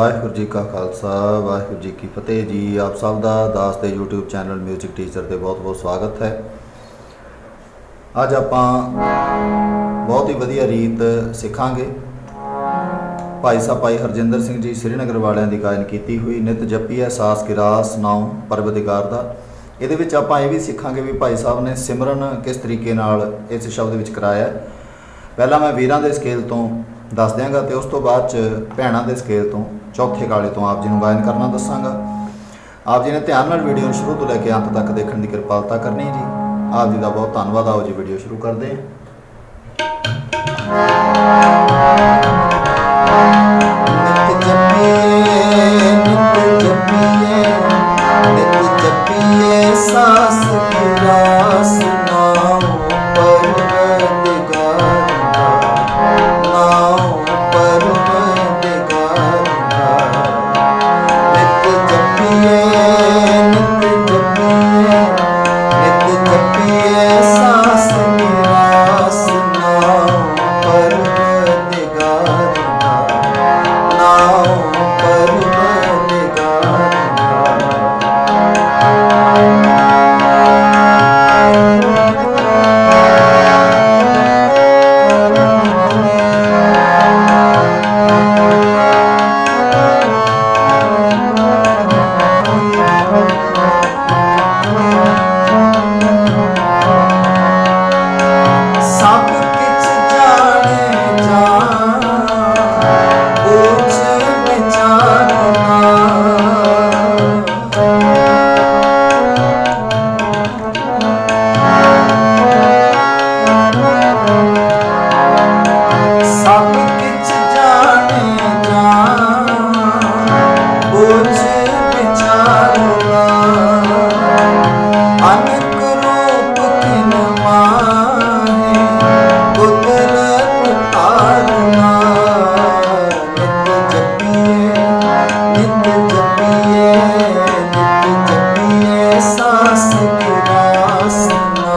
ਵਾਹਿਗੁਰੂ ਜੀ ਕਾ ਖਾਲਸਾ, ਵਾਹਿਗੁਰੂ ਜੀ ਕੀ ਫਤਿਹ ਜੀ। ਆਪ ਸਭ ਦਾ ਦਾਸ ਦੇ YouTube ਚੈਨਲ 뮤직 ਟੀਚਰ ਤੇ ਬਹੁਤ-ਬਹੁਤ ਸਵਾਗਤ ਹੈ। ਅੱਜ ਆਪਾਂ ਬਹੁਤ ਹੀ ਵਧੀਆ ਰੀਤ ਸਿੱਖਾਂਗੇ। ਭਾਈ ਸਾਹਿਬ ਭਾਈ ਹਰਜਿੰਦਰ ਸਿੰਘ ਜੀ ਸ੍ਰੀਨਗਰ ਵਾਲਿਆਂ ਦੀ ਗਾਇਨ ਕੀਤੀ ਹੋਈ, ਨਿਤ ਜਪੀ ਹੈ, ਸਾਸ ਗਿਰਾਸ ਨਾਮ ਪਰਵਤਿਗਾਰ ਦਾ। ਇਹਦੇ ਵਿੱਚ ਆਪਾਂ ਇਹ ਵੀ ਸਿੱਖਾਂਗੇ ਵੀ ਭਾਈ ਸਾਹਿਬ ਨੇ ਸਿਮਰਨ ਕਿਸ ਤਰੀਕੇ ਨਾਲ ਇਸ ਸ਼ਬਦ ਵਿੱਚ ਕਰਾਇਆ ਪਹਿਲਾਂ ਮੈਂ ਵੀਰਾਂ ਦੇ ਸਕੇਲ ਤੋਂ ਦੱਸ ਦਿਆਂਗਾ ਤੇ ਉਸ ਤੋਂ ਬਾਅਦ ਚ ਭੈਣਾਂ ਦੇ ਸਕੇਲ ਤੋਂ, ਚੌਥੇ ਕਾਲੇ ਤੋਂ ਆਪ ਜੀ ਨੂੰ ਗਾਇਨ ਕਰਨਾ ਦੱਸਾਂਗਾ। ਆਪ ਜੀ ਨੇ ਧਿਆਨ ਨਾਲ ਵੀਡੀਓ ਨੂੰ ਸ਼ੁਰੂ ਤੋਂ ਲੈ ਕੇ ਅੰਤ ਤੱਕ ਦੇਖਣ ਦੀ ਕਿਰਪਾਲਤਾ ਕਰਨੀ ਜੀ। ਆਪ ਜੀ ਦਾ ਬਹੁਤ ਧੰਨਵਾਦ। ਆਓ ਜੀ ਵੀਡੀਓ ਸ਼ੁਰੂ ਕਰਦੇ ਹਾਂ। ਨਿਤ ਜਪੀਏ Nasıl,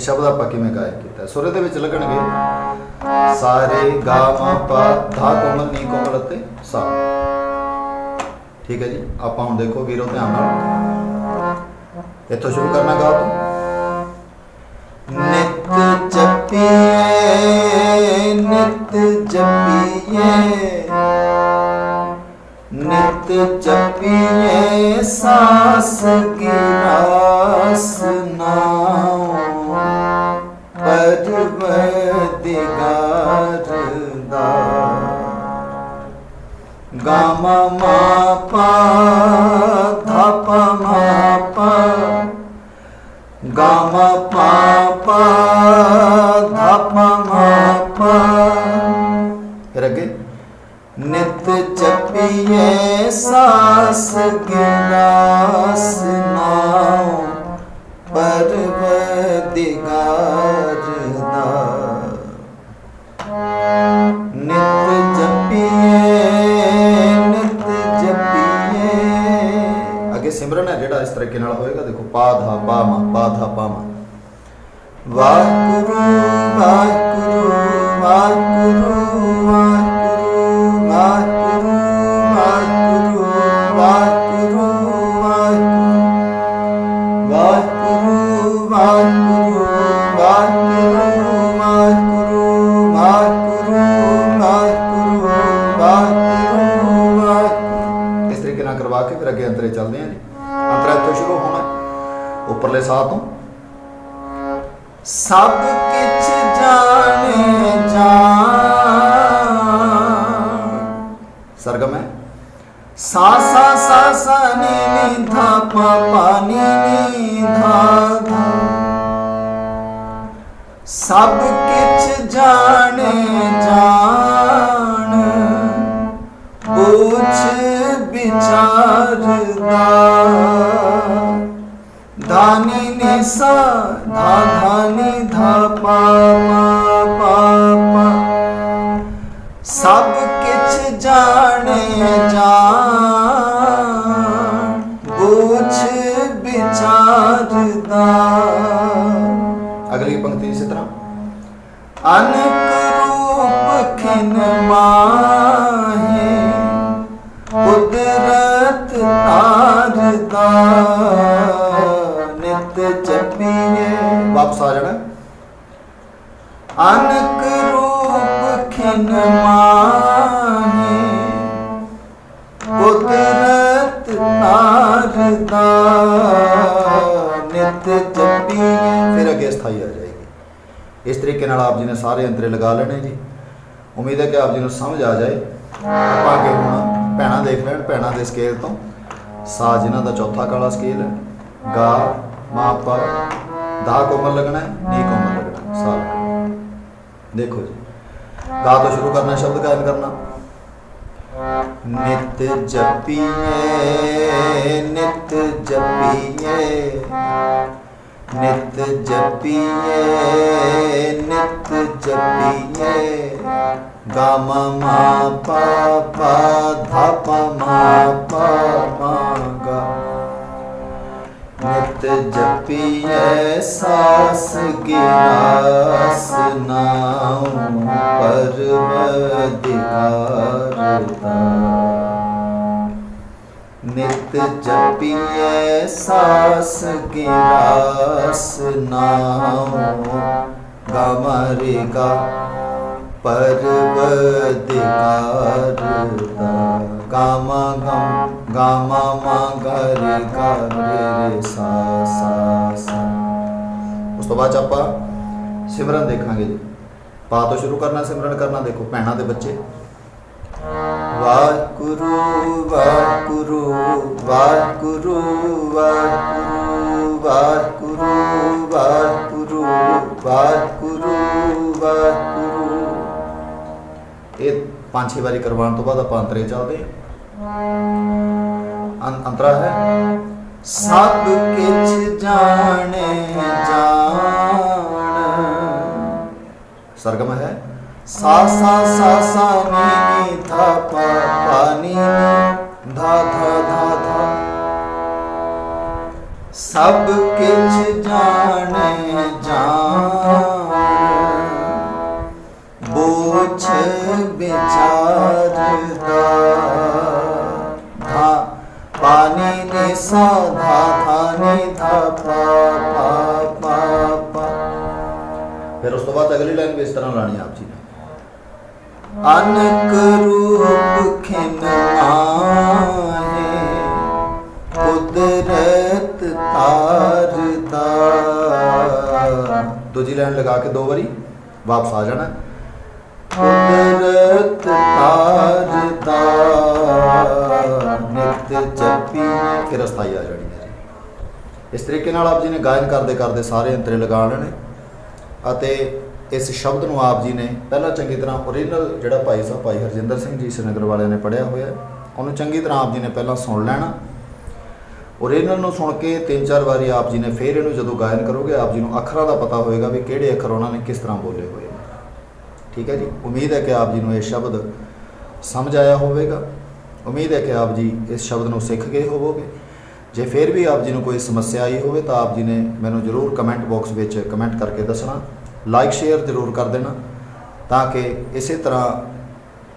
ਇਹ ਸ਼ਬਦ ਆਪਾਂ ਕਿਵੇਂ ਗਾਇਕ ਕੀਤਾ? ਹੈ। ਸੁਰ ਦੇ ਵਿੱਚ ਲੱਗਣਗੇ, ਸਾਰੇ ਗਾ ਮਾ ਪਾ ਧਾ ਕੋਮਲ ਨੀ ਕੋਮਲ ਅਤੇ ਸਾ। ਠੀਕ ਹੈ ਜੀ? ਆਪਾਂ ਹੁਣ ਦੇਖੋ ਵੀਰੋ ਧਿਆਨ ਨਾਲ। ਇੱਥੋਂ ਸ਼ੁਰੂ ਕਰਨਾ ਗਾ ਤੋਂ ਨਿਤ ਜਪੀਏ ਨਿਤ ਜਪੀਏ। ਨਿਤ ਜਪੀਏ, ਸਾਸ ਗਿਰਾਸ ਨਾਮ ਪਰਵਦਿਗਾਰ ਦਾ ਗਾਮਾ ਮਾ ਪਾ ਧਪ ਮਾ ਪਾ ਗਾਮਾ ਪਾ ਪਾ ਧਪ ਮਾ ਪਾ ਫਿਰ ਅੱਗੇ। ਨਿਤ ਜਪੀਏ, ਸਾਸ ਗਿਲਾਸ ਨਾਮ ਪਰਵਦਿਗਾਰ ਨਿਤ ਜਪੀਏ ਨਿਤ ਜਪੀਏ। ਅੱਗੇ ਸਿਮਰਨ ਹੈ ਜਿਹੜਾ ਇਸ ਤਰੀਕੇ ਨਾਲ ਹੋਏਗਾ। ਦੇਖੋ ਪਾ ਧਾ ਪਾ ਮਾ ਪਾ ਧਾ ਪਾ ਮਾ ਵਾਹਿਗੁਰੂ ਵਾਹਿਗੁਰੂ ਵਾਹਿਗੁਰੂ ਵਾਹਿਗੁਰੂ ਵਾਹਿਗੁਰੂ ਵਾਹਿਗੁਰੂ ਵਾਹਿਗੁਰੂ ਵਾਹਿਗੁਰੂ ਵਾਹਿਗੁਰੂ ਵਾਹਿਗੁਰੂ। ਵਾਹਿਗੁਰੂ ਵਾਹਿਗੁਰੂ ਵਾਹਿਗੁਰੂ। ਉੱਪਰਲੇ ਸਾਹ ਤੋਂ। ਸਭ ਕਿਛ ਜਾਣੇ ਜਾਣ। ਸਰਗਮ ਹੈ। ਸਾ ਸਾ ਸਾ ਸਾ ਨੀ ਨੀ ਧਾ ਪਾ ਪਾ ਨੀ ਨੀ ਧਾ ਧਾ ਸਭ ਕਿਛ ਜਾਣੇ ਜਾਣ। ਪੁੱਛ ਵਿਚਾਰਦਾ धानी ने सा धा धानी धा पा पा पा पा सब किछ जाने जान बूझ विचार दा अगली पंक्ति इसी तरह अनक रूप खिन माहे कुदरत तार दा ਵਾਪਸ ਆ ਜਾਣਾ। ਅਨਕ ਰੂਪ ਖਿਨ ਮਾਹੇ, ਕੁਦਰਤ ਤਾਰਦਾ ਨਿਤ ਜਪੀਏ ਫਿਰ ਅੱਗੇ ਸਥਾਈ ਆ ਜਾਏਗੀ। ਇਸ ਤਰੀਕੇ ਨਾਲ ਆਪ ਜੀ ਨੇ ਸਾਰੇ ਅੰਤਰੇ ਲਗਾ ਲੈਣੇ ਜੀ। ਉਮੀਦ ਹੈ ਕਿ ਆਪ ਜੀ ਨੂੰ ਸਮਝ ਆ ਜਾਏ। ਆਪਾਂ ਅੱਗੇ ਹੁਣ ਭੈਣਾਂ ਦੇਖ ਲੈਣ, ਭੈਣਾਂ ਦੇ ਸਕੇਲ ਤੋਂ। ਸਾ ਜਿਨ੍ਹਾਂ ਦਾ ਚੌਥਾ ਕਾਲਾ ਸਕੇਲ ਹੈ। ਗਾ, ਮਾ, ਪਾ। दा कोमल लगना है, नी कोमल लगना है सा लगना देखो जी गा तो शुरू करना शब्द गायन करना। नित जपिए नित जपिए नित जपिए नित जपिए गा मा पा पा धप मा, पा मा, गा। ਨਿਤ ਜਪੀਐ ਸਾਸ ਗਿਆਸ ਨਾਮ ਪਰਮਦਿਹਾਰਤਾ ਨਿਤ ਜਪੀਐ ਸਾਸ ਗਿਆਸ ਨਾਮ ਗਮਰੇਗਾ ਪਰਵਦਿਹਾਰਤਾ ਗਾਮਾ ਗਮ ਗਾਮਾ ਮਾ ਗਰੇ ਗਰੇ ਸਾ ਸਾ ਸਾ। ਉਸ ਤੋਂ ਬਾਅਦ 'ਚ ਆਪਾਂ ਸਿਮਰਨ ਦੇਖਾਂਗੇ ਜੀ। ਪਾ ਤੋਂ ਸ਼ੁਰੂ ਕਰਨਾ, ਸਿਮਰਨ ਕਰਨਾ, ਦੇਖੋ ਭੈਣਾਂ ਦੇ ਬੱਚੇ। ਵਾਹਿਗੁਰੂ ਵਾਹਿਗੁਰੂ ਵਾਹਿਗੁਰੂ ਵਾਹਿਗੁਰੂ ਵਾਹਿਗੁਰੂ ਵਾਹਿਗੁਰੂ ਵਾਹਿਗੁਰੂ ਵਾਹਿਗੁਰੂ। ਇਹ ਪੰਜ ਛੇ ਵਾਰੀ ਕਰਵਾਉਣ ਤੋਂ ਬਾਅਦ ਆਪਾਂ ਅੰਤਰੇ ਚੱਲਦੇ ਹਾਂ। ਅੰਤਰਾ ਹੈ। ਸਭ ਕਿਛ ਜਾਣੇ ਜਾਣ। ਸਰਗਮ ਹੈ। ਸਾ ਸਾ ਸਾ ਸਾ ਨੀ ਨੀ ਧਾ ਪਾ ਪਾ ਧਾ ਧਾ ਧਾ ਧਾ। ਸਭ ਕਿਛ ਜਾਣੇ ਜਾਣ। ਬੋਝ ਵਿਚਾਰਦਾ। ਪਾਣੀ ਨੇ ਸਾ ਧਾ ਧਾ ਨੀ ਧਾ ਪਾ ਪਾ ਪਾ ਪਾ ਫਿਰ ਉਸ ਤੋਂ ਬਾਅਦ ਅਗਲੀ ਲਾਈਨ ਵੀ ਇਸ ਤਰ੍ਹਾਂ ਲਾਣੀ ਆਪ ਜੀ ਨੇ। ਅਨਕ ਰੂਪ ਖਿਨ ਆਹੇ ਕੁਦਰਤ ਤਾਰਦਾ ਦੂਜੀ ਲਾਈਨ ਲਗਾ ਕੇ ਦੋ ਵਾਰੀ ਵਾਪਸ ਆ ਜਾਣਾ। ਕੁਦਰਤ ਤਾਰਦਾ ਜਪੀ ਫਿਰ ਆ ਜਾਣੀ ਹੈ। ਜੀ ਇਸ ਤਰੀਕੇ ਨਾਲ ਆਪ ਜੀ ਨੇ ਗਾਇਨ ਕਰਦੇ ਕਰਦੇ ਸਾਰੇ ਅੰਤਰੇ ਲਗਾ ਲੈਣੇ ਅਤੇ ਇਸ ਸ਼ਬਦ ਨੂੰ ਆਪ ਜੀ ਨੇ ਪਹਿਲਾਂ ਚੰਗੀ ਤਰ੍ਹਾਂ ਓਰੀਜਨਲ ਜਿਹੜਾ ਭਾਈ ਸਾਹਿਬ ਭਾਈ ਹਰਜਿੰਦਰ ਸਿੰਘ ਜੀ ਸ੍ਰੀਨਗਰ ਵਾਲਿਆਂ ਨੇ ਪੜ੍ਹਿਆ ਹੋਇਆ ਉਹਨੂੰ ਚੰਗੀ ਤਰ੍ਹਾਂ ਆਪ ਜੀ ਨੇ ਪਹਿਲਾਂ ਸੁਣ ਲੈਣਾ। ਓਰੀਜਨਲ ਨੂੰ ਸੁਣ ਕੇ ਤਿੰਨ ਚਾਰ ਵਾਰੀ ਆਪ ਜੀ ਨੇ ਫਿਰ ਇਹਨੂੰ ਜਦੋਂ ਗਾਇਨ ਕਰੋਗੇ, ਆਪ ਜੀ ਨੂੰ ਅੱਖਰਾਂ ਦਾ ਪਤਾ ਹੋਏਗਾ ਵੀ ਕਿਹੜੇ ਅੱਖਰ ਉਹਨਾਂ ਨੇ ਕਿਸ ਤਰ੍ਹਾਂ ਬੋਲੇ ਹੋਏ ਨੇ। ਠੀਕ ਹੈ ਜੀ? ਉਮੀਦ ਹੈ ਕਿ ਆਪ ਜੀ ਨੂੰ ਇਹ ਸ਼ਬਦ ਸਮਝ ਆਇਆ ਹੋਵੇਗਾ। ਉਮੀਦ ਹੈ ਕਿ ਆਪ ਜੀ ਇਸ ਸ਼ਬਦ ਨੂੰ ਸਿੱਖ ਗਏ ਹੋਵੋਗੇ। ਜੇ ਫਿਰ ਵੀ ਆਪ ਜੀ ਨੂੰ ਕੋਈ ਸਮੱਸਿਆ ਆਈ ਹੋਵੇ ਤਾਂ ਆਪ ਜੀ ਨੇ ਮੈਨੂੰ ਜ਼ਰੂਰ ਕਮੈਂਟ ਬਾਕਸ ਵਿੱਚ ਕਮੈਂਟ ਕਰਕੇ ਦੱਸਣਾ। ਲਾਈਕ ਸ਼ੇਅਰ ਜ਼ਰੂਰ ਕਰ ਦੇਣਾ ਤਾਂ ਕਿ ਇਸੇ ਤਰ੍ਹਾਂ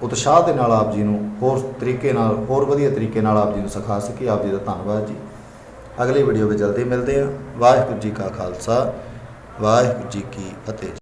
ਉਤਸ਼ਾਹ ਦੇ ਨਾਲ ਆਪ ਜੀ ਨੂੰ ਹੋਰ ਤਰੀਕੇ ਨਾਲ, ਹੋਰ ਵਧੀਆ ਤਰੀਕੇ ਨਾਲ ਆਪ ਜੀ ਨੂੰ ਸਿਖਾ ਸਕੀ। ਆਪ ਜੀ ਦਾ ਧੰਨਵਾਦ ਜੀ। ਅਗਲੀ ਵੀਡੀਓ ਵਿੱਚ ਜਲਦੀ ਮਿਲਦੇ ਹਾਂ। ਵਾਹਿਗੁਰੂ ਜੀ ਕਾ ਖਾਲਸਾ, ਵਾਹਿਗੁਰੂ ਜੀ ਕੀ ਫਤਿਹ।